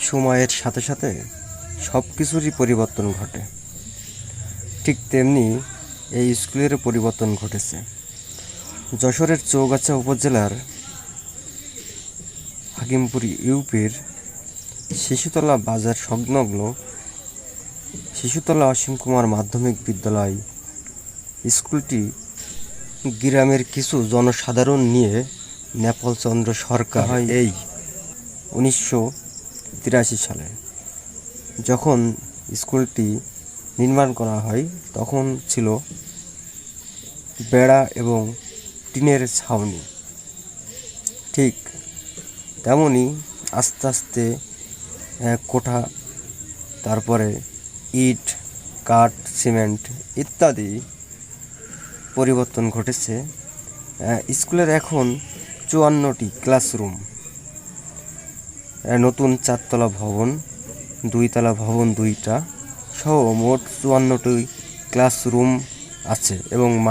সময়ের সাথে সাথে সব কিছুরই পরিবর্তন ঘটে। ঠিক তেমনি এই স্কুলের পরিবর্তন ঘটেছে। যশোরের চৌগাছা উপজেলার হাকিমপুর ইউপির শিশুতলা বাজার সংলগ্ন শিশুতলা অসীম কুমার মাধ্যমিক বিদ্যালয় স্কুলটি গ্রামের কিছু জনসাধারণ নিয়ে নেপালচন্দ্র সরকার এই উনিশশো তিরাশি সালে। যখন স্কুলটি নির্মাণ করা হয়, তখন ছিল বেড়া এবং টিনের ছাউনি। ঠিক তেমনই আস্তে আস্তে কোঠা, তারপরে ইট, কাঠ, সিমেন্ট ইত্যাদি পরিবর্তন ঘটেছে। স্কুলের এখন চুয়ান্নটি ক্লাসরুম। নতুন চারতলা ভবন দুইতলা ভবন দুইটা সহ মোট চুয়ান্নটি ক্লাসরুম আছে এবং মাঠ